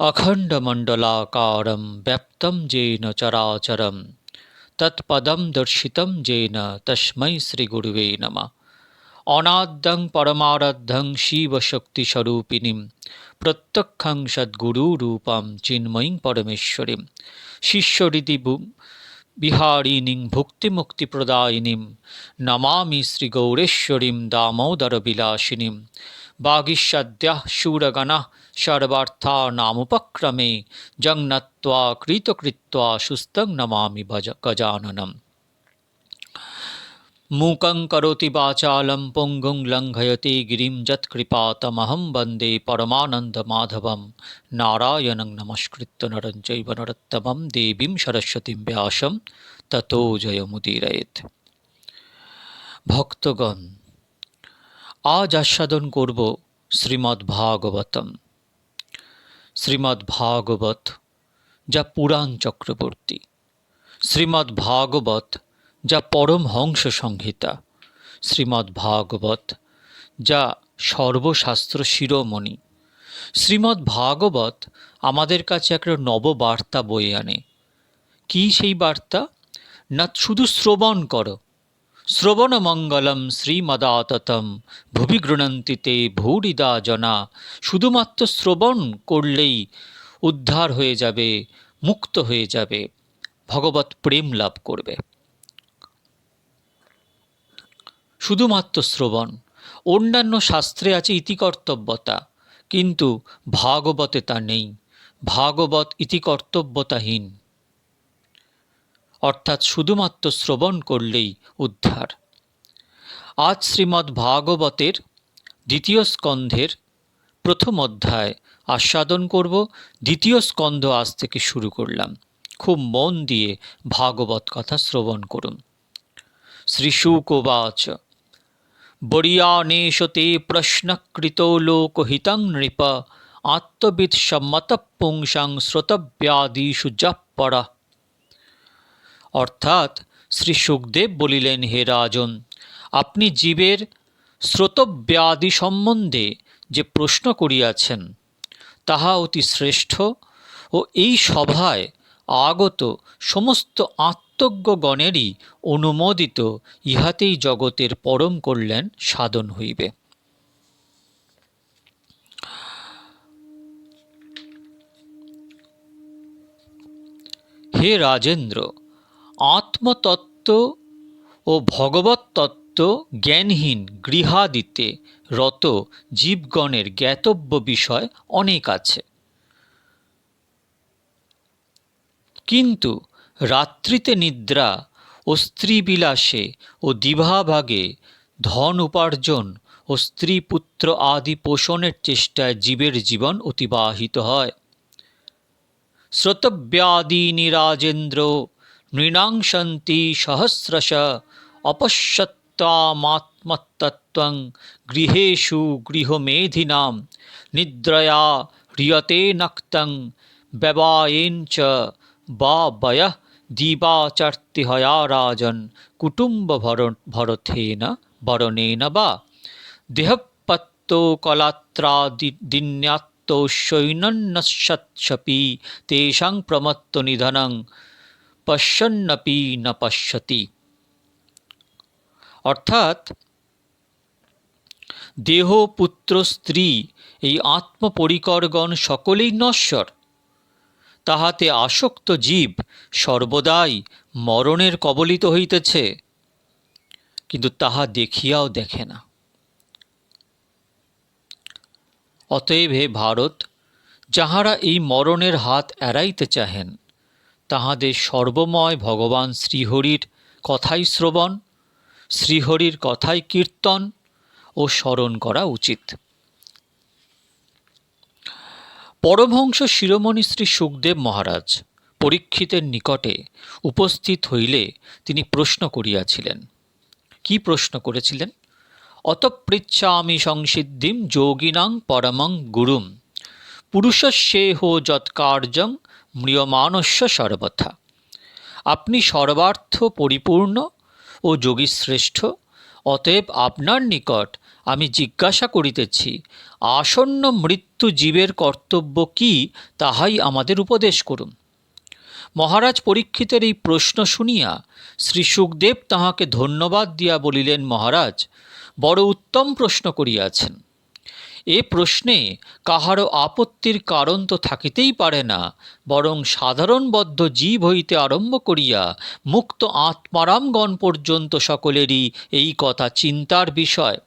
अखण्डमण्डलाकारं व्याप्तं येन चराचरं तत्पदं दर्शितं येन तस्मै श्रीगुरुवे नमः অনাদ্যং পরমারাধ্যং শিবশক্তিস্বরূপিণীম প্রত্যক্ষং সদ্গুরুরূপম চিন্ময়ীং পরমেশ্বরীম শিষ্যরীতি বিহারিণীং ভুক্তিমুক্তিপ্রদায়িনীম নমামি শ্রীগৌরেশ্বরীম দামোদরবিলাসিনীম বাগীষাদ্যাः শূরগণাः সর্বার্থানামুপক্রমে জগন্নত্বা কৃতকৃত্বা সুস্তং নমামি ভজ গজাননম। মূকং করোতি বাচালম পুঙ্গুং লঙ্ঘয়তি গিরিম যৎকৃপাতমহম বন্দে পরমানন্দ মাধবম। নারায়ণং নমস্কৃত্য নরঞ্জৈব নরত্তমম দেবীম সরস্বতীম ব্যাসম ততো জয়মুদীরয়েত। ভক্তগণ, আজ আস্বাদন করব শ্রীমদ্ভাগবতম। শ্রীমদ্ ভাগবত, যা পুরাণ চক্রবর্তী। শ্রীমদ্ ভাগবত, যা পরমহংস সংহিতা। শ্রীমদ্ ভাগবত, যা সর্বশাস্ত্র শিরোমণি। শ্রীমদ্ ভাগবত আমাদের কাছে একটা নববার্তা বয়ে আনে। কি সেই বার্তা? না শুধু শ্রবণ করো শ্রবণ মঙ্গলম শ্রীমদাততম। ভুবি গৃণন্তিতে ভূরিদা জনা। শুধুমাত্র শ্রবণ করলেই উদ্ধার হয়ে যাবে, মুক্ত হয়ে যাবে। ভগবত প্রেম লাভ করবে। শুধুমাত্র শ্রবণ। অন্যান্য শাস্ত্রে আছে ইতিকর্তব্যতা। কিন্তু ভাগবতে তা নেই। ভাগবত ইতিকর্তব্যতাহীন। অর্থাৎ শুধুমাত্র শ্রবণ করলেই উদ্ধার। আজ শ্রীমদ্ ভাগবতের দ্বিতীয় স্কন্ধের প্রথম অধ্যায় আস্বাদন করব। দ্বিতীয় স্কন্ধ আজ থেকে শুরু করলাম। খুব মন দিয়ে ভাগবত কথা শ্রবণ করুন। শ্রীশুকোবাচ বরিয়ানেশ তে প্রশ্নকৃতো লোকহিতং নৃপ আত্মবিদ সম্মত পুংসাং শ্রোতব্যাদিষু জপরা অর্থাৎ শ্রী সুখদেব বলিলেন, হে রাজন, আপনি জীবের শ্রোতব্যাদি সম্বন্ধে যে প্রশ্ন করিয়াছেন, তাহা অতি শ্রেষ্ঠ ও এই সভায় আগত সমস্ত আত্মজ্ঞগণেরই অনুমোদিত ইহাতেই জগতের পরম কল্যাণ সাধন হইবে। হে রাজেন্দ্র আত্মতত্ত্ব ও ভগবত তত্ত্ব জ্ঞানহীন গৃহাদিতে রত জীবগণের জ্ঞাতব্য বিষয় অনেক আছে। কিন্তু রাত্রিতে নিদ্রা ও স্ত্রীবিলাসে ও দিভাভাগে ধন উপার্জন ও স্ত্রী পুত্র আদি পোষণের চেষ্টায় জীবের জীবন অতিবাহিত হয়। শ্রোতব্যাদীনি রাজেন্দ্র নৃণাংসন্তি সহস্রশ অপশ্যত্তামাত্মতত্ত্বং গৃহেষু গৃহমেধিনাম নিদ্রয়া হ্রিয়তে নক্তং ব্যবায়েন চ বা বয়ঃ দিবাচার্তিহয়া রাজন কুটুম্ব ভরথেন বরণেন বা দেহপত্ত দেহপত্তো কলাত্রাদিন্যাত্তৈনন্নশৎসপি তেষাং প্রমত্ত নিধনং পশ্যন্নপি ন পশ্যতি। অর্থাৎ, দেহ, পুত্র, স্ত্রী, এই আত্মপরিকরগণ সকলেই নশ্বর। তাহাতে আসক্ত জীব সর্বদাই মরণের কবলিত হইতেছে, কিন্তু তাহা দেখিয়াও দেখে না। অতএব হে ভারত, যাহারা এই মরণের হাত এড়াইতে চাহেন তাহাদের সর্বময় ভগবান শ্রীহরির কথাই শ্রবণ, শ্রীহরির কথাই কীর্তন ও স্মরণ করা উচিত। পরমহংস শিরোমণি শ্রী সুখদেব মহারাজ পরীক্ষিতের নিকটে উপস্থিত হইলে তিনি প্রশ্ন করিয়াছিলেন, কি প্রশ্ন করেছিলেন? অতপৃচ্ছামি সংসিদ্ধিম যোগিনাং পরমং গুরুম। পুরুষস্যেহ যৎকার্যং ম্রিয়মানস্য সর্বথা। আপনি সর্বার্থ পরিপূর্ণ ও যোগীশ্রেষ্ঠ, অতএব আপনার নিকট আমি জিজ্ঞাসা করিতেছি, আসন্ন মৃত্যু জীবের কর্তব্য কি তাহাই আমাদের উপদেশ করুন। মহারাজ পরীক্ষিতের এই প্রশ্ন শুনিয়া শ্রী সুখদেব তাহাকে ধন্যবাদ দিয়া বলিলেন, মহারাজ, বড় উত্তম প্রশ্ন করিয়াছেন। এ প্রশ্নে কাহারও আপত্তির কারণ তো থাকিতেই পারে না, বরং সাধারণবদ্ধ জীব হইতে আরম্ভ করিয়া মুক্ত আত্মারামগণ পর্যন্ত সকলেরই এই কথা চিন্তার বিষয়।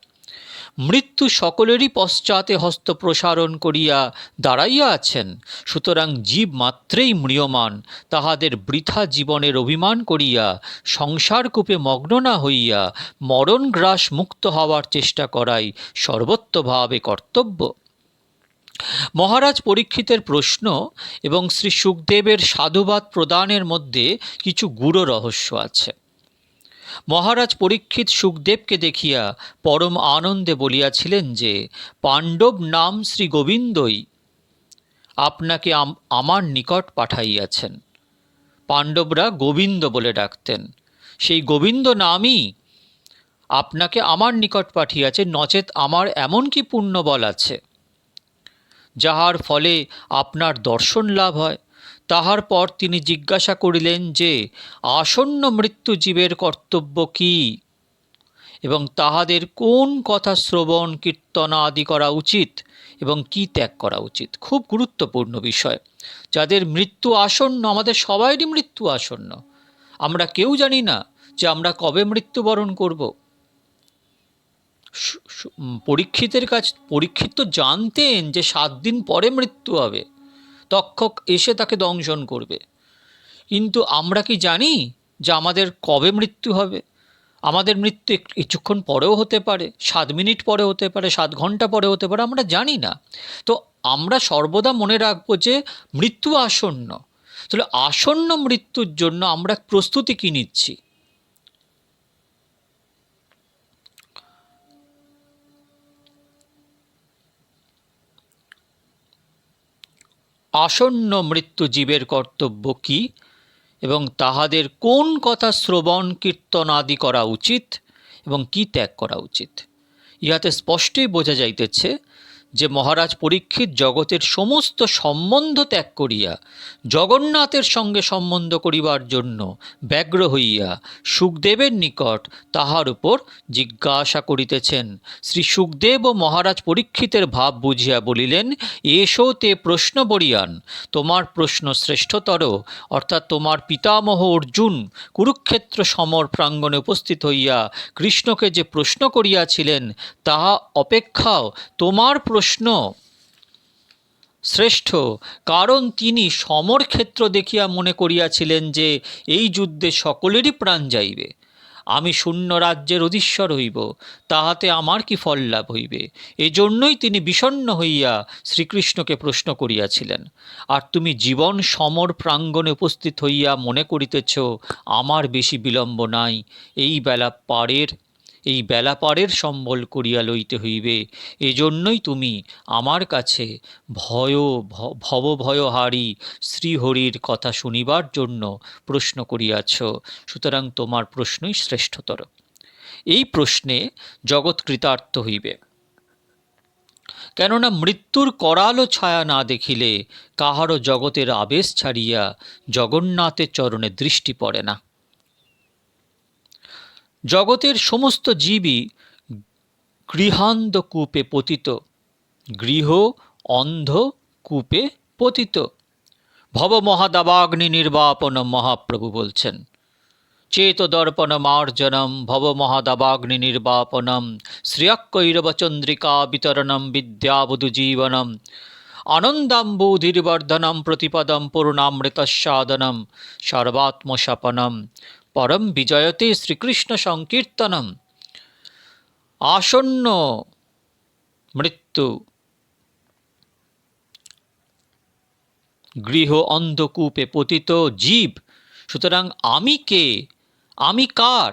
মৃত্যু সকলেরই পশ্চাতে হস্ত প্রসারণ করিয়া দাঁড়াইয়া আছেন। সুতরাং জীব মাত্রেই ম্রিয়মান, তাহাদের বৃথা জীবনের অভিমান করিয়া, সংসারকূপে মগ্ন না হইয়া, মরণ গ্রাস মুক্ত হওয়ার চেষ্টা করাই সর্বত্রভাবে কর্তব্য। মহারাজ পরীক্ষিতের প্রশ্ন এবং শ্রী সুখদেবের সাধুবাদ প্রদানের মধ্যে কিছু গূঢ় রহস্য আছে। মহারাজ পরীক্ষিত সুখদেবকে দেখিয়া পরম আনন্দে বলিয়াছিলেন যে, পাণ্ডব নাম শ্রী গোবিন্দই আপনাকে আমার নিকট পাঠাইয়াছেন। পাণ্ডবরা গোবিন্দ বলে ডাকতেন। সেই গোবিন্দ নামই আপনাকে আমার নিকট পাঠিয়াছে, নচেত আমার এমন কি পুণ্য বল আছে? যাহার ফলে আপনার দর্শন লাভ হয় তাহার পর তিনি জিজ্ঞাসা করিলেন যে, আসন্ন মৃত্যু জীবের কর্তব্য কি? এবং তাহাদের কোন কথা শ্রবণ, কীর্তন আদি করা উচিত এবং কি ত্যাগ করা উচিত? খুব গুরুত্বপূর্ণ বিষয়। যাদের মৃত্যু আসন্ন, আমাদের সবাইরই মৃত্যু আসন্ন। আমরা কেউ জানি না যে আমরা কবে মৃত্যুবরণ করব। পরীক্ষিতের কাছ, পরীক্ষিত জানতেন যে সাত দিন পরে মৃত্যু হবে। তক্ষক এসে তাকে দংশন করবে। কিন্তু আমরা কি জানি যে আমাদের কবে মৃত্যু হবে? আমাদের মৃত্যু কিছুক্ষণ পরেও হতে পারে, সাত মিনিট পরে হতে পারে, সাত ঘণ্টা পরে হতে পারে, আমরা জানি না। তো আমরা সর্বদা মনে রাখব যে মৃত্যু আসন্ন। তাহলে আসন্ন মৃত্যুর জন্য আমরা প্রস্তুতি কি নিচ্ছি? আসন্ন মৃত্যু জীবের কর্তব্য কি এবং তাহাদের কোন কথা শ্রবণ, কীর্তন আদি করা উচিত এবং কি ত্যাগ করা উচিত? ইহাতে স্পষ্টই বোঝা যাইতেছে যে মহারাজ পরীক্ষিত জগতের সমস্ত সম্বন্ধ ত্যাগ করিয়া, জগন্নাথের সঙ্গে সম্বন্ধ করিবার জন্য ব্যগ্র হইয়া সুখদেবের নিকট তাহার উপর জিজ্ঞাসা করিতেছেন। শ্রী সুখদেব ও মহারাজ পরীক্ষিতের ভাব বুঝিয়া বলিলেন, এসো তে প্রশ্ন বরিয়ান, তোমার প্রশ্ন শ্রেষ্ঠতর, অর্থাৎ তোমার পিতামহ অর্জুন কুরুক্ষেত্র সমর প্রাঙ্গণে উপস্থিত হইয়া কৃষ্ণকে যে প্রশ্ন করিয়াছিলেন, তাহা অপেক্ষাও তোমার শ্রেষ্ঠ, কারণ তিনি সমর ক্ষেত্র দেখিয়া মনে করিয়াছিলেন যে, এই যুদ্ধে সকলেরই প্রাণ যাইবে। আমি শূন্য রাজ্যের অধীশ্বর হইব, তাহাতে আমার কি ফল লাভ হইবে? এজন্যই তিনি বিষণ্ণ হইয়া শ্রীকৃষ্ণকে প্রশ্ন করিয়াছিলেন। আর তুমি জীবন সমর প্রাঙ্গণে উপস্থিত হইয়া মনে করিতেছ, আমার বেশি বিলম্ব নাই, এই বেলা পারের এই বেলা পারের সম্বল করিয়া লইতে হইবে। এজন্যই তুমি আমার কাছে ভয় ভবভয়হারী শ্রীহরির কথা শুনিবার জন্য প্রশ্ন করিয়াছ। সুতরাং তোমার প্রশ্নই শ্রেষ্ঠতর। এই প্রশ্নে জগৎ কৃতার্থ হইবে। কেননা মৃত্যুর করালো ছায়া না দেখিলে কাহারও জগতের আবেশ ছাড়িয়া জগন্নাথের চরণে দৃষ্টি পড়ে না। জগতের সমস্ত জীবই গৃহান্ধ কূপে পতিত, গৃহ অন্ধ কূপে পতিত। ভব মহাদাবাগ্নি নির্বাপন মহাপ্রভু বলছেন চেতদর্পণ মার্জনম ভব মহাদাবাগ্নি নির্বাপনম শ্রিয়কৈরব চন্দ্রিকা বিতরণম বিদ্যাবধু জীবনম, আনন্দাম্বুধির্বর্ধনম প্রতিপদম পূর্ণামৃতস্বাদনম সর্বাত্মশপনম পরম বিজয়তে শ্রীকৃষ্ণ সংকীর্তনম। আসন্ন মৃত্যু। গৃহ অন্ধকূপে পতিত জীব, সুতরাং আমি কে? আমি কার?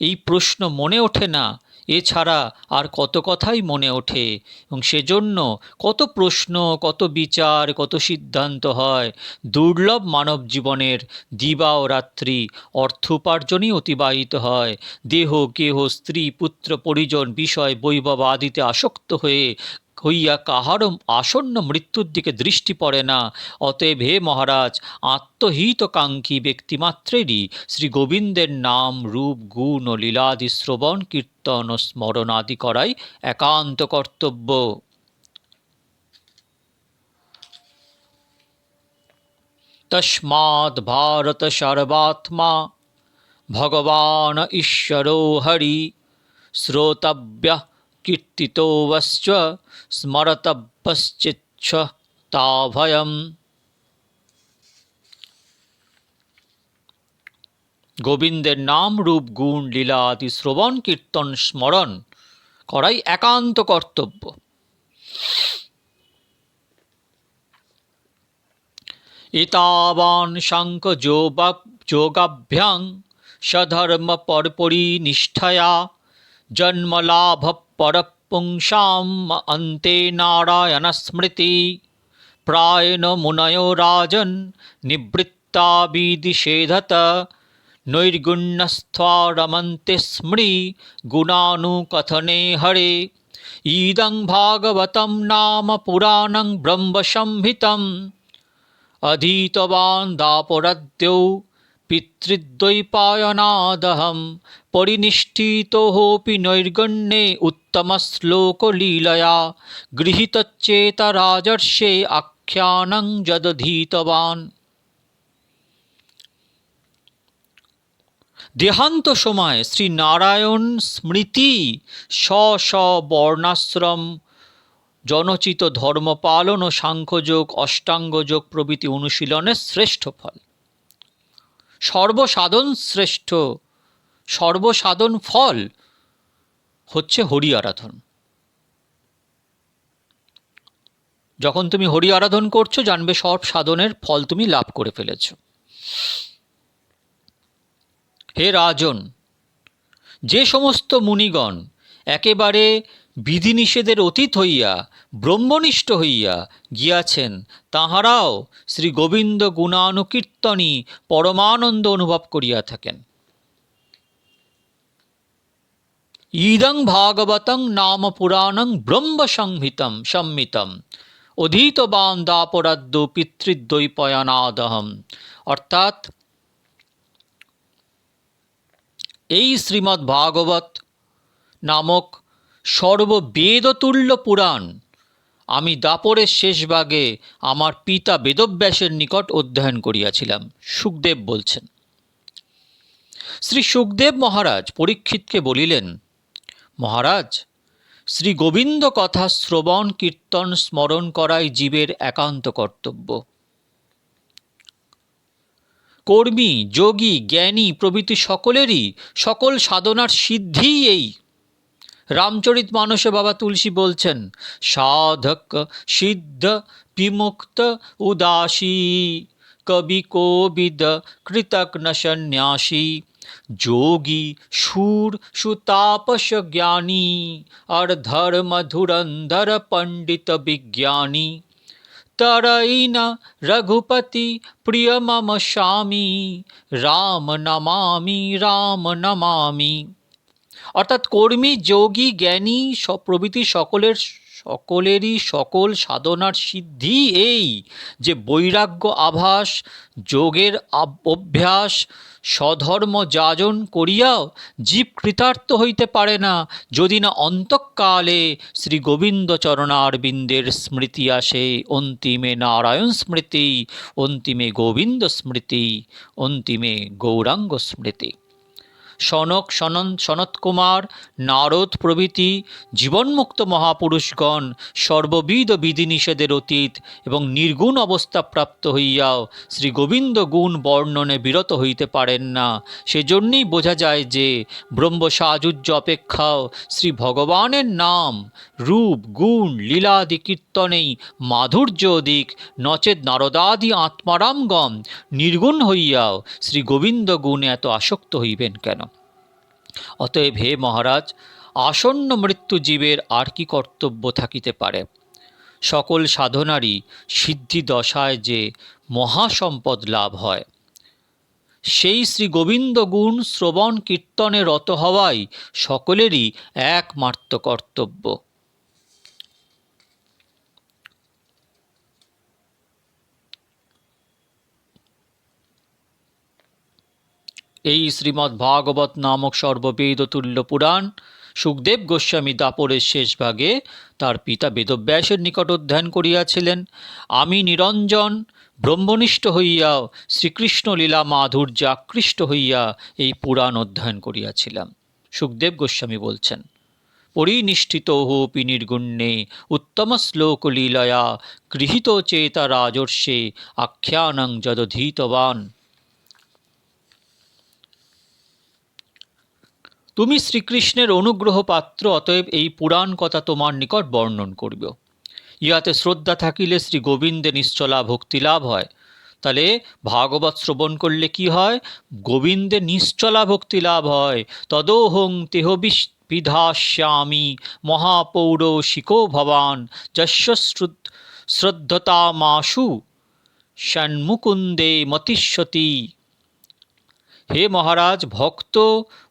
এই প্রশ্ন মনে ওঠে না। এছাড়া আর কত কথাই মনে ওঠে এবং সেজন্য কত প্রশ্ন, কত বিচার, কত সিদ্ধান্ত হয়। দুর্লভ মানব জীবনের দিবা ও রাত্রি অর্থ উপার্জনই অতিবাহিত হয়। দেহ, কেহ, স্ত্রী, পুত্র, পরিজন বিষয়, বৈভব আদিতে আসক্ত হয়ে হইয়া কাহারও আসন্ন মৃত্যুর দিকে দৃষ্টি পড়ে না। অতএব হে মহারাজ, আত্মহিতকাঙ্ক্ষী ব্যক্তিমাত্রেরই শ্রী গোবিন্দের নাম, রূপ, গুণ ও লীলাদি শ্রবণ, কীর্তন ও স্মরণ আদি করাই একান্ত কর্তব্য। তস্মাৎ ভারত সর্বাত্মা, ভগবান ঈশ্বরো হরি, শ্রোতব্য কীর্তিতোবশ্চ স্মরতব্যশ্চিচ্ছ তাভয়ম গোবিন্দের নাম রূপ গুণ লীলা আদি শ্রবণ কীর্তন স্মরণ করাই একান্ত কর্তব্য এতাবান সাঙ্ক যোগাভ্যাং সধর্ম পরপরি নিষ্ঠায়া জন্মলাভ পরপুংসাম অন্তে নারায়ণস্মৃতি প্রায়ণ মুনয় রাজন নিবৃত্তাবিদিষেধত নৈর্গুণ্যস্থা রমন্তে স্মৃ গুণানুকথনে হরে ইদং ভাগবতম নাম পুরাণং ব্রহ্মসম্ভিতম অধীতবান দাপরদ্যৌ পিতৃদ্বৈপায়নাদহম পরিনিষ্ঠিতোপি নৈর্গণ্যে উত্তমশ্লোকলীলয়া গৃহীতচ্চেতরাজর্ষে আখ্যানং যদধীতবান দেহান্ত সময় শ্রী নারায়ণ স্মৃতি স্ব স বর্ণাশ্রম জনচিত ধর্মপালন ও সাংখ্যযোগ, অষ্টাঙ্গযোগ প্রভৃতি অনুশীলনের শ্রেষ্ঠ ফল। সর্বসাধন শ্রেষ্ঠ সর্বসাধন ফল হচ্ছে হরি আরাধন। যখন তুমি হরি আরাধন করছ, জানবে সব সাধনের ফল তুমি লাভ করে ফেলেছ। হে রাজন, যে সমস্ত মুনিগণ একেবারে বিধিনিষেধের অতীত হইয়া, ব্রহ্মনিষ্ঠ হইয়া গিয়াছেন, তাহারাও শ্রী গোবিন্দ গুণানুকীর্তনই পরমানন্দ অনুভব করিয়া থাকেন। ইদং ভাগবতং নাম পুরাণং ব্রহ্ম সংহিতম সম্মিতম। অধীতবান দাপরাদ্য পিতৃদ্বৈপয়নাদহম। অর্থাৎ এই শ্রীমদ্ ভাগবত নামক সর্ববেদতুল্য পুরাণ আমি দাপরের শেষ ভাগে আমার পিতা বেদব্যাসের নিকট অধ্যয়ন করিয়াছিলাম, সুখদেব বলছেন। শ্রী সুখদেব মহারাজ পরীক্ষিতকে বলিলেন মহারাজ, শ্রী গোবিন্দ কথা শ্রবণ কীর্তন স্মরণ করাই জীবের একান্ত কর্তব্য। কর্মী, যোগী, জ্ঞানী প্রভৃতি সকলেরই সকল সাধনার সিদ্ধিই এই। রামচরিত মানসে বাবা তুলসী বলছেন, সাধক, সিদ্ধ, বিমুক্ত, উদাসী, কবি, কোবিদ, কৃতজ্ঞ, সন্ন্যাসী যোগী, সুর, সুতাপস জ্ঞানী, আর ধর্মধুরন্ধর পণ্ডিত বিজ্ঞানী। তরৈন রঘুপতি প্রিয় মম স্বামী, রাম নমামি রাম নমামি। অর্থাৎ কর্মী, যোগী, জ্ঞানী প্রভৃতি সকলের সকলেরই সকল সাধনার সিদ্ধি এই যে বৈরাগ্য আভাস, যোগের অভ্যাস, স্বধর্ম যাজন করিয়াও জীব কৃতার্থ হইতে পারে না। যদি না অন্তঃকালে শ্রী গোবিন্দ চরণারবিন্দের স্মৃতি আসে, অন্তিমে নারায়ণ স্মৃতি, অন্তিমে গোবিন্দ স্মৃতি, অন্তিমে গৌরাঙ্গ স্মৃতি। সনক সনন সনত কুমার নারদ প্রভৃতি, জীবনমুক্ত মহাপুরুষগণ, সর্ববিধ বিধিনিষেধের অতীত এবং নির্গুণ অবস্থা প্রাপ্ত হইয়াও শ্রী গোবিন্দ গুণ বর্ণনে বিরত হইতে পারেন না। সেজন্যই বোঝা যায় যে, ব্রহ্ম সাজুজ্য অপেক্ষাও শ্রী ভগবানের নাম, রূপ, গুণ, লীলাদি কীর্তনেই মাধুর্য অধিক। নচেত নারদাদি আত্মারামগণ নির্গুণ হইয়াও শ্রী গোবিন্দ গুণে এত আসক্ত হইবেন কেন? অতএব হে মহারাজ, আসন্ন মৃত্যু জীবের আর কি কর্তব্য থাকিতে পারে? সকল সাধনারই সিদ্ধি দশায় যে মহাসম্পদ লাভ হয়। সেই শ্রী গোবিন্দ গুণ শ্রবণ কীর্তনে রত হওয়াই সকলেরই একমাত্র কর্তব্য। এই শ্রীমদ্ ভাগবত নামক সর্ববেদতুল্য পুরাণ, সুখদেব গোস্বামী দাপরের শেষ ভাগে তার পিতা বেদব্যাসের নিকট অধ্যয়ন করিয়াছিলেন। আমি নিরঞ্জন, ব্রহ্মনিষ্ঠ হইয়া শ্রীকৃষ্ণ লীলা মাধুর্য আকৃষ্ট হইয়া এই পুরাণ অধ্যয়ন করিয়াছিলাম, সুখদেব গোস্বামী বলছেন। পরিনিষ্ঠিত হোপি নির্গুণ্যে উত্তম শ্লোক লীলয়া গৃহীত চেতা রাজর্ষে আখ্যানং যদধীতবান। তুমি শ্রীকৃষ্ণের অনুগ্রহ পাত্র অতএব এই পুরাণ কথা তোমার নিকট বর্ণন করিব। ইহাতে শ্রদ্ধা থাকিলে শ্রী গোবিন্দে নিশ্চলা ভক্তি লাভ হয়। তাহলে ভাগবত শ্রবণ করলে কি হয়? গোবিন্দে নিশ্চলা ভক্তি লাভ হয়। তদোহং তেহ বিধাস্যামি মহাপৌর শিকো ভবান যস্য শ্রদ্ধতামাশু ষণ্মুকুন্দে মতিষ্যতি। হে মহারাজ, ভক্ত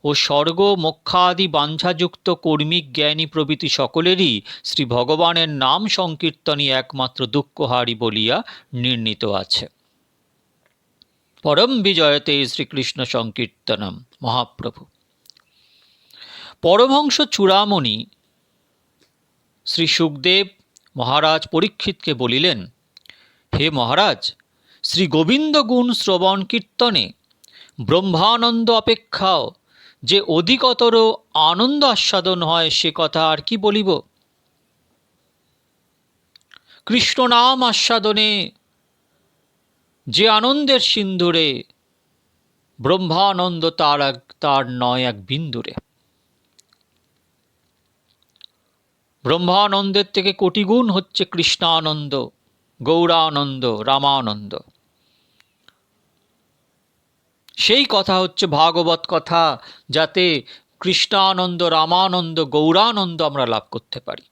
ও স্বর্গ মোক্ষাদি বাঞ্ছাযুক্ত কর্মিক জ্ঞানী প্রভৃতি সকলেরই শ্রী ভগবানের নাম সংকীর্তনই একমাত্র দুঃখহারি বলিয়া নির্ণীত আছে। পরম বিজয়তে শ্রীকৃষ্ণ সংকীর্তনম। মহাপ্রভু। পরমহংস চূড়ামণি শ্রী সুখদেব মহারাজ পরীক্ষিতকে বলিলেন, হে মহারাজ, শ্রী গোবিন্দ গুণ শ্রবণ কীর্তনে ব্রহ্মানন্দ অপেক্ষাও যে অধিকতর আনন্দ আস্বাদন হয় সে কথা আর কি বলিব? কৃষ্ণ নাম আস্বাদনে, যে আনন্দের সিন্ধুরে ব্রহ্মানন্দ তার এক, তার নয় এক বিন্দুরে। ব্রহ্মানন্দের থেকে কোটিগুণ হচ্ছে কৃষ্ণানন্দ, গৌরানন্দ, রামানন্দ। সেই কথা হচ্ছে ভাগবত কথা, যাতে কৃষ্ণানন্দ, রামানন্দ, গৌরানন্দ আমরা লাভ করতে পারি।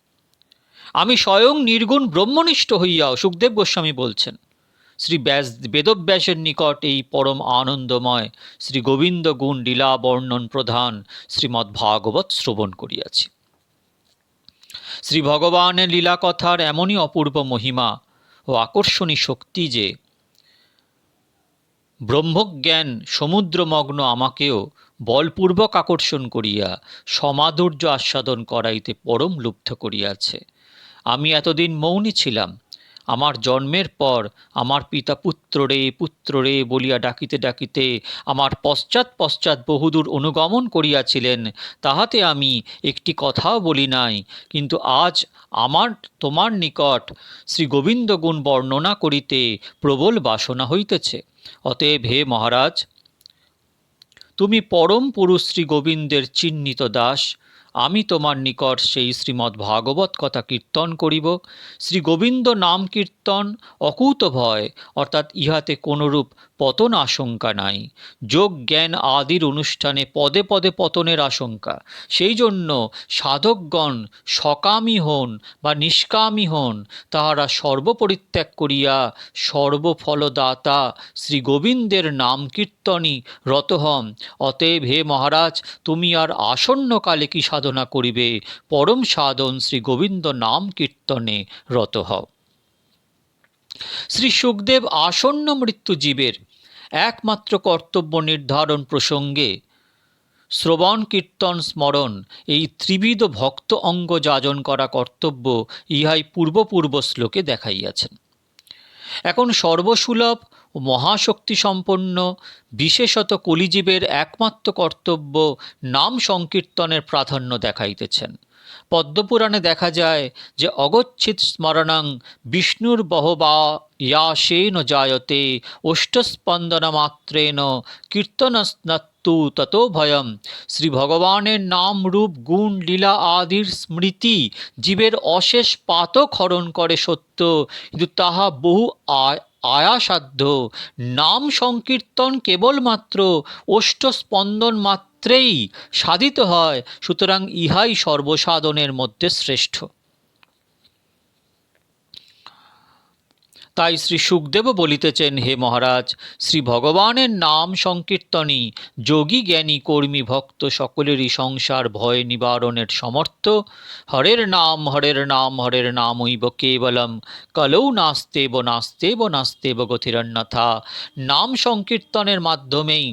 আমি স্বয়ং নির্গুণ ব্রহ্মনিষ্ঠ হইয়াও সুখদেব গোস্বামী বলছেন, শ্রী ব্যাস, বেদব্যাসের নিকট এই পরম আনন্দময় শ্রী গোবিন্দ গুণ লীলা বর্ণন প্রধান শ্রীমদ্ ভাগবত শ্রবণ করিয়াছি। শ্রী ভগবানের লীলা কথার এমনই অপূর্ব মহিমা ও আকর্ষণী শক্তি যে ব্রহ্মজ্ঞান সমুদ্রমগ্ন আমাকেও বলপূর্বক আকর্ষণ করিয়া সমাধুর্য আস্বাদন করাইতে পরম লুব্ধ করিয়াছে। আমি এতদিন মৌনী ছিলাম। আমার জন্মের পর আমার পিতা পুত্র রে পুত্র রে বলিয়া ডাকিতে ডাকিতে আমার পশ্চাৎ পশ্চাৎ বহুদূর অনুগমন করিয়াছিলেন। তাহাতে আমি একটি কথাও বলি নাই, কিন্তু আজ আমার, তোমার নিকট শ্রী গোবিন্দ গুণ বর্ণনা করিতে প্রবল বাসনা হইতেছে। অতএব হে মহারাজ, তুমি পরম পুরুষ শ্রী গোবিন্দের চিহ্নিত দাস, আমি তোমার নিকট সেই শ্রীমদ্ ভাগবত কথা কীর্তন করিব। শ্রী গোবিন্দ নাম কীর্তন অকুত ভয় অর্থাৎ ইহাতে কোনরূপ পতন আশঙ্কা নাই। যোগ জ্ঞান আদির অনুষ্ঠানে পদে পদে পতনের আশঙ্কা। সেই জন্য সাধকগণ সকামী হন বা নিষ্কামী হন, তাহারা সর্বপরিত্যাগ করিয়া সর্বফলদাতা শ্রী গোবিন্দের নাম কীর্তনই রত হন অতএব হে মহারাজ, তুমি আর আসন্নকালে কি সাধনা করিবে? পরম সাধন শ্রী গোবিন্দ নাম কীর্তনে রত হও। শ্রী সুখদেব আসন্ন মৃত্যু জীবের একমাত্র কর্তব্য নির্ধারণ প্রসঙ্গে। শ্রবণ, কীর্তন, স্মরণ, এই ত্রিবিধ ভক্ত অঙ্গ যাজন করা কর্তব্য ইহাই পূর্বপূর্ব শ্লোকে দেখাইয়াছেন। এখন সর্বসুলভ ও মহাশক্তি সম্পন্ন, বিশেষত কলিজীবের একমাত্র কর্তব্য নাম সংকীর্তনের প্রাধান্য দেখাইতেছেন। পদ্মপুরাণে দেখা যায় যে অগচ্ছিত স্মরণং বিষ্ণুর বহবা ইয়াসেন জায়তে মাত্রেন কীর্তনস্নত্তু তত ভয়ম। শ্রী ভগবানের নাম রূপ, গুণ, লীলা আদির স্মৃতি জীবের অশেষ পাতক হরণ করে সত্য, কিন্তু তাহা বহু আয় আয়াসাধ্য। নাম সংকীর্তন কেবলমাত্র ওষ্ঠ স্পন্দন মাত্র মাত্রেই সাধিত হয়, সুতরাং ইহাই সর্বসাধনের মধ্যে শ্রেষ্ঠ। তাই শ্রী সুখদেব বলিতেছেন, হে মহারাজ, শ্রী ভগবানের নাম সংকীর্তনই যোগী জ্ঞানী, কর্মী, ভক্ত, সকলেরই সংসার, ভয় নিবারণের সমর্থ। হরের নাম হরের নাম হরের নাম ঐব কেবলম। কলৌ নাস্তেব নাস্তেব নাস্তেব গতিরন্যথা। নাম সংকীর্তনের মাধ্যমেই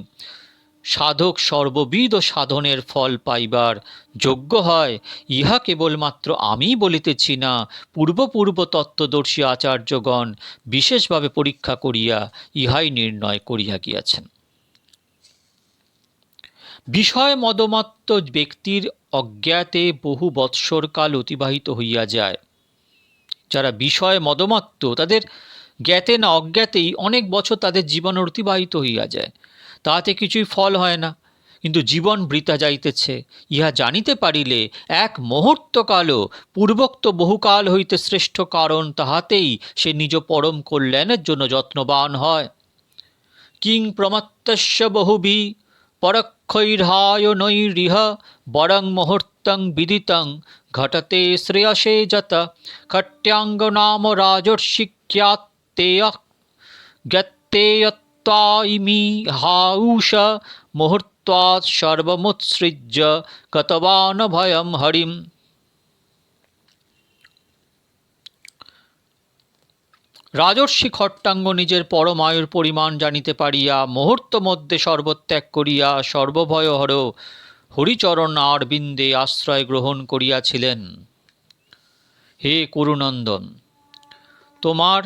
সাধক সর্ববিধ সাধনের ফল পাইবার যোগ্য হয়। ইহা কেবলমাত্র আমি বলিতেছি না, পূর্বপূর্ব তত্ত্বদর্শী আচার্যগণ বিশেষভাবে পরীক্ষা করিয়া ইহাই নির্ণয় করিয়া গিয়াছেন। বিষয় মদমত্ত ব্যক্তির অজ্ঞাতে বহু বৎসরকাল অতিবাহিত হইয়া যায়। যারা বিষয় মদমত্ত, তাদের জ্ঞাতে না অজ্ঞাতেই অনেক বছর তাদের জীবন অতিবাহিত হইয়া যায়। তাহাতে কিছুই ফল হয় না। কিন্তু জীবন বৃতা যাইতেছে, ইহা জানিতে পারিলে এক মুহূর্তকালও পূর্বোক্ত বহুকাল হইতে শ্রেষ্ঠ কারণ তাহাতেই সে নিজ পরম কল্যাণের জন্য যত্নবান হয়। কিং প্রমত্তস্য বহুবি পরক্ষৈর্হায় নৈরিহ বরং মুহূর্তং বিদিতং ঘটতে শ্রেয়সে যত খট্যাঙ্গ নাম রাজর্ষিক্যাত্তেয় জ্ঞত্তেয়ত্তাইমি হাউষ মুহূর্তাৎ সর্বমুৎসৃজ্য গতবান ভয়ম হরিম রাজর্ষি খট্টাঙ্গ নিজের পরমায়ুর পরিমাণ জানিতে পারিয়া মুহূর্ত মধ্যে সর্বত্যাগ করিয়া সর্বভয়হর হরিচরণ আর বিন্দে আশ্রয় গ্রহণ করিয়াছিলেন। হে করুনন্দন তোমার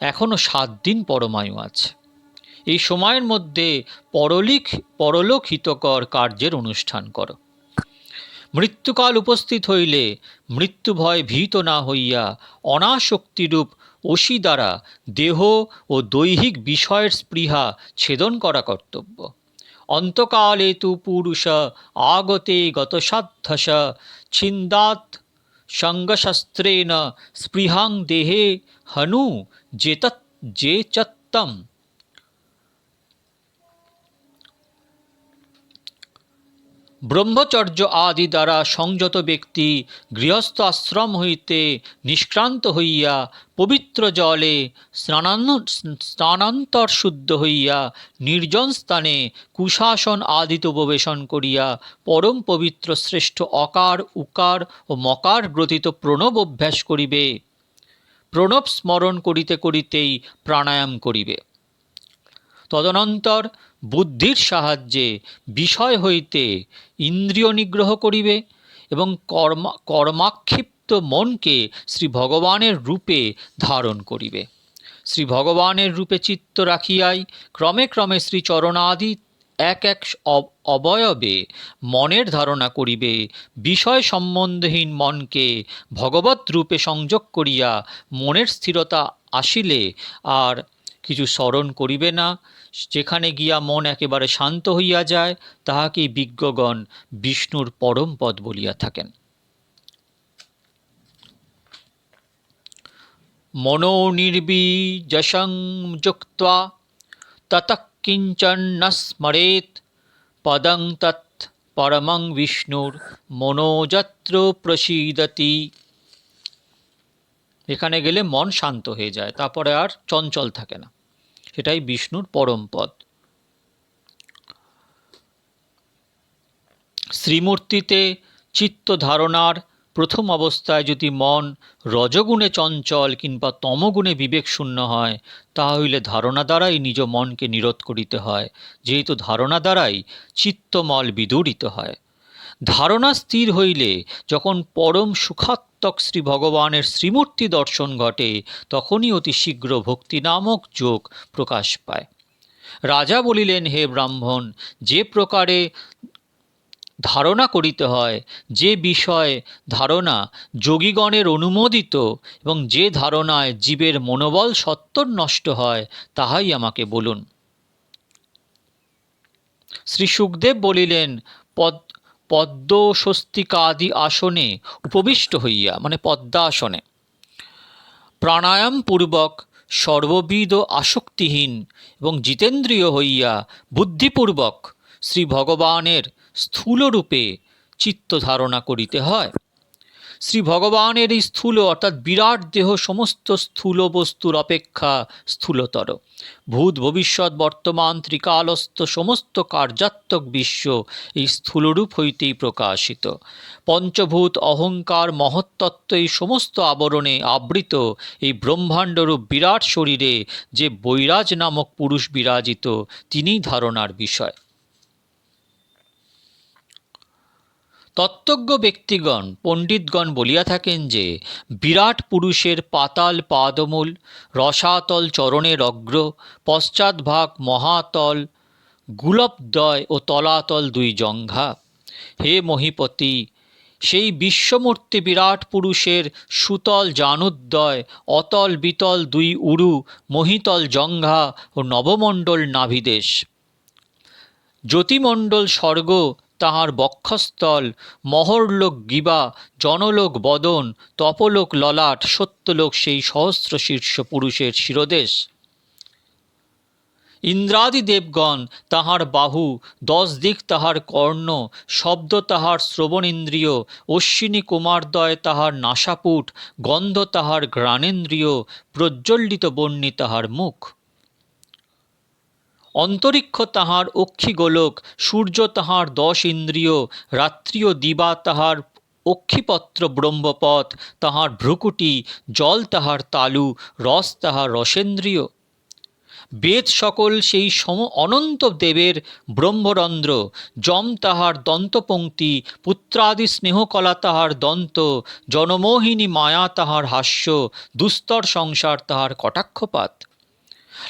এখনও সাত দিন পরমায়ু আছে। এই সময়ের মধ্যে পরলিক পরলোক হিতকর কার্যের অনুষ্ঠান করো। মৃত্যুকাল উপস্থিত হইলে মৃত্যু ভয় ভীত না হইয়া অনাশক্তিরূপ অসি দ্বারা দেহ ও দৈহিক বিষয়ের স্পৃহা ছেদন করা কর্তব্য। অন্তকালে তু পুরুষ আগতে গতসাধ্যস ছিন্দাত সঙ্গশস্ত্রেণ স্পৃহাং দেহে হনু যেতৎ যে চত্তম ব্রহ্মচর্য আদি দ্বারা সংযত ব্যক্তি গৃহস্থ আশ্রম হইতে নিষ্ক্রান্ত হইয়া পবিত্র জলে স্নানান স্নানান্তর শুদ্ধ হইয়া নির্জন স্থানে কুশাসন আদিতে উপবেশন করিয়া পরম পবিত্র শ্রেষ্ঠ অকার, উকার ও মকার গ্রথিত প্রণব অভ্যাস করিবে। প্রণব স্মরণ করিতে করিতেই প্রাণায়াম করিবে। তদনন্তর বুদ্ধির সাহায্যে বিষয় হইতে ইন্দ্রিয় নিগ্রহ করিবে এবং কর্মা, কর্মাক্ষিপ্ত মনকে শ্রী ভগবানের রূপে ধারণ করিবে। শ্রী ভগবানের রূপে চিত্ত রাখিয়াই ক্রমে ক্রমে শ্রী চরণাদি এক এক অব- অবয়বে মনের ধারণা করিবে, বিষয় সম্বন্ধহীন মনকে ভগবত রূপে সংযোগ করিয়া মনের স্থিরতা আসিলে আর কিছু স্মরণ করিবে না। যেখানে গিয়া মন একেবারে শান্ত হইয়া যায়, তাহাকেই বিজ্ঞগণ বিষ্ণুর পরম পদ বলিয়া থাকেন। মনো নির্বীজসং যুক্তা ততঃ কিঞ্চন স্মরেত পদং তৎ পরমং বিষ্ণুর মনোযত্র প্রসীদতি। এখানে গেলে মন শান্ত হয়ে যায়, তারপরে আর চঞ্চল থাকে না। সেটাই বিষ্ণুর পরম পদ। শ্রীমূর্তিতে চিত্ত ধারণার প্রথম অবস্থায় যদি মন রজগুণে চঞ্চল কিংবা তমগুণে বিবেক শূন্য হয় তাহা হইলে ধারণা দ্বারাই নিজ মনকে নিরোধ করিতে হয়, যেহেতু ধারণা দ্বারাই চিত্তমল বিদূরিত হয়। ধারণা স্থির হইলে যখন পরম সুখাত্মক শ্রী ভগবানের শ্রীমূর্তি দর্শন ঘটে, তখনই অতি শীঘ্র ভক্তি নামক যোগ প্রকাশ পায়। রাজা বলিলেন, হে ব্রাহ্মণ, যে প্রকারে ধারণা করিতে হয়, যে বিষয় ধারণা যোগীগণের অনুমোদিত এবং যে ধারণায় জীবের মনোবল সত্তর নষ্ট হয়, তাহাই আমাকে বলুন। শ্রী সুখদেব বলিলেন, পদ পদ্ম স্বস্তিকাদি আসনে উপবিষ্ট হইয়া মানে পদ্মাসনে। প্রাণায়াম পূর্বক সর্ববিধ আসক্তিহীন এবং জিতেন্দ্রীয় হইয়া বুদ্ধিপূর্বক শ্রী ভগবানের স্থূলরূপে চিত্ত ধারণা করিতে হয়। শ্রী ভগবানের এই স্থূল, অর্থাৎ বিরাট দেহ সমস্ত স্থূল বস্তুর অপেক্ষা স্থূলতর। ভূত ভবিষ্যৎ বর্তমান ত্রিকালস্থ সমস্ত কার্যাত্মক বিশ্ব এই স্থূলরূপ হইতেই প্রকাশিত। পঞ্চভূত অহংকার মহত্তত্ত্ব এই সমস্ত আবরণে আবৃত এই ব্রহ্মাণ্ডরূপ বিরাট শরীরে যে বৈরাজ নামক পুরুষ বিরাজিত, তিনিই ধারণার বিষয়। তত্ত্বজ্ঞ ব্যক্তিগণ, পণ্ডিতগণ বলিয়া থাকেন যে, বিরাট পুরুষের পাতাল পাদমূল, রসাতল চরণের অগ্র পশ্চাৎভাগ মহাতল গুলবদয় ও তলাতল দুই জঙ্ঘা। হে মহিপতি, সেই বিশ্বমূর্তি বিরাট পুরুষের সুতল জানুদ্দয়, অতল বিতল দুই উরু, মহিতল জঙ্ঘা ও নবমণ্ডল নাভিদেশ। জ্যোতিমণ্ডল স্বর্গ তাহার বক্ষস্থল, মহরলোক গিবা, জনলোক বদন, তপলোক ললাট, সত্যলোক সেই সহস্র শীর্ষ পুরুষের শিরদেশ। ইন্দ্রাদি দেবগণ তাহার বাহু, দশ দিক তাহার কর্ণ, শব্দ তাহার শ্রবণেন্দ্রিয়, অশ্বিনী কুমারদয় তাহার নাসাপুট গন্ধ তাহার ঘ্রাণেন্দ্রিয়, প্রজ্বলিত বন্যী তাহার মুখ। অন্তরিক্ষ তাহার অক্ষিগোলক সূর্য তাহার দশ ইন্দ্রিয় রাত্রি ও দিবা তাহার অক্ষিপত্র ব্রহ্মপথ, তাহার ভ্রুকুটি, জল তাহার তালু, রস তাহার রসেন্দ্রিয়। বেদ সকল সেই সম অনন্ত দেবের ব্রহ্মরন্ধ্র, যম তাহার দন্তপঙ্ক্তি, পুত্রাদি স্নেহকলা তাহার দন্ত, জনমোহিনী মায়া তাহার হাস্য, দুস্তর সংসার তাহার কটাক্ষপাত।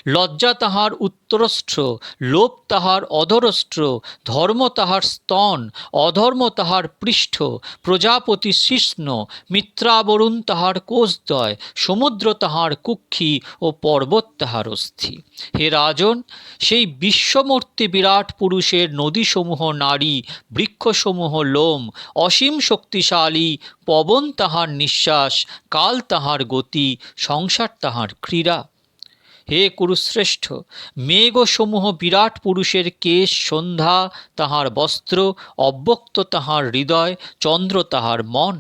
লজ্জা তাহার উত্তরস্ত্র লোভ তাহার অধরস্ত্র ধর্ম তাহার স্তন, অধর্ম তাহার পৃষ্ঠ, প্রজাপতি শিষ্ণ, মিত্রাবরুণ তাহার কোষদ্বয় সমুদ্র তাহার কুক্ষি ও পর্বত তাহার অস্থি। হে রাজন, সেই বিশ্বমূর্তি বিরাট পুরুষের নদীসমূহ নারী, বৃক্ষসমূহ লোম, অসীম শক্তিশালী, পবন তাহার নিঃশ্বাস, কাল তাহার গতি, সংসার তাহার ক্রীড়া। হে কুরুশ্রেষ্ঠ, মেঘসমূহ বিরাট পুরুষের কেশ, সন্ধ্যা তাহার বস্ত্র, অব্যক্ত তাহার হৃদয়, চন্দ্র তাহার মন।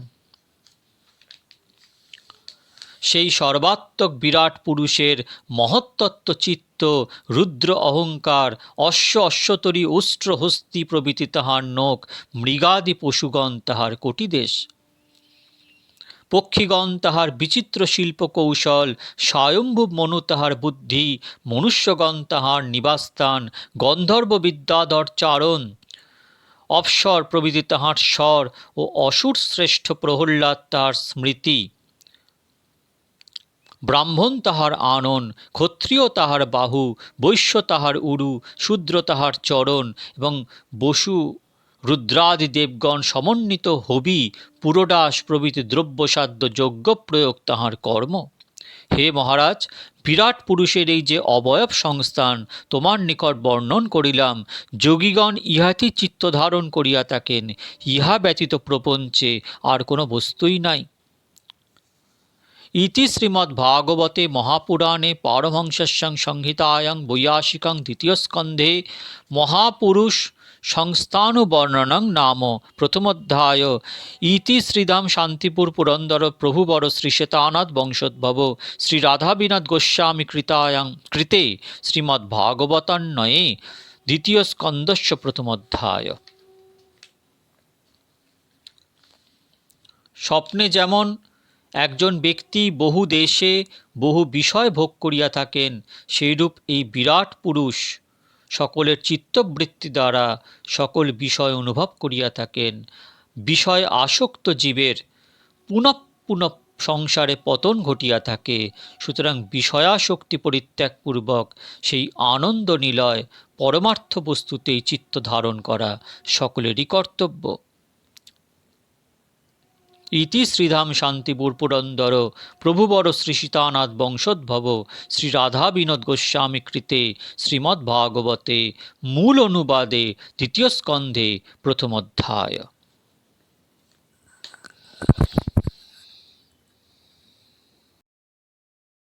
সেই সর্বাত্মক বিরাট পুরুষের মহত্তত্ত্ব চিত্ত, রুদ্র অহংকার, অশ্ব অশ্বতরী উষ্ট্র হস্তি প্রভৃতি তাহার নোক মৃগাদি পশুগণ তাহার কোটিদেশ পক্ষীগণ তাহার বিচিত্র শিল্প কৌশল স্বয়ম্ভু মনু তাহার বুদ্ধি, মনুষ্যগণ তাহার নিবাসস্থান গন্ধর্ব বিদ্যাধর চারণ। অপসর প্রভৃতি তাহার স্বর ও অসুর শ্রেষ্ঠ প্রহ্লাদ তাহার স্মৃতি। ব্রাহ্মণ তাহার আনন, ক্ষত্রিয় তাহার বাহু, বৈশ্য তাহার উরু, শূদ্র তাহার চরণ এবং বসু রুদ্রাদি দেবগণ সমন্বিত হবি পুরোডাস প্রভৃতি দ্রব্যসাধ্য যজ্ঞ প্রয়োগ তাহার কর্ম। হে মহারাজ, বিরাট পুরুষের এই যে অবয়ব সংস্থান তোমার নিকট বর্ণন করিলাম, যোগীগণ ইহাতি চিত্ত ধারণ করিয়া থাকেন, ইহা ব্যতীত প্রপঞ্চে আর কোনো বস্তুই নাই। ইতি শ্রীমদ্ভাগবতে মহাপুরাণে পারমহংস্যাং সংহিতায়াং বৈয়াসিকং দ্বিতীয় স্কন্ধে মহাপুরুষ সংস্থানুবর্ণনং নাম। প্রথমোধ্যায় ইতি শ্রীধাম শান্তিপুর পুরন্দর প্রভুবর শ্রীশেতানাথ বংশোদ্ভব, শ্রী রাধাবিনাথ গোস্বামী কৃতায়াং। কৃতে শ্রীমদ্ভাগবতান্নয়ে দ্বিতীয় স্কন্দস্য প্রথমোধ্যায় স্বপ্নে যেমন একজন ব্যক্তি বহু দেশে বহু বিষয় ভোগ করিয়া থাকেন, সেইরূপ এই বিরাট পুরুষ সকলের চিত্তবৃত্তি দ্বারা সকল বিষয় অনুভব করিয়া থাকেন। বিষয় আসক্ত জীবের পুনঃ পুনঃ সংসারে পতন ঘটিয়া থাকে। সুতরাং বিষয়াশক্তি পরিত্যাগপূর্বক সেই আনন্দ নিলয় পরমার্থ বস্তুতেই চিত্ত ধারণ করা সকলেরই কর্তব্য। ইতি শ্রীধাম শান্তিপুর পুরন্দর প্রভুবর শ্রী সীতানাথ বংশোদ্ভব, শ্রী রাধা বিনোদ গোস্বামী কৃতে শ্রীমদ্ভাগবতে মূল অনুবাদে, দ্বিতীয় স্কন্ধে, প্রথম অধ্যায়।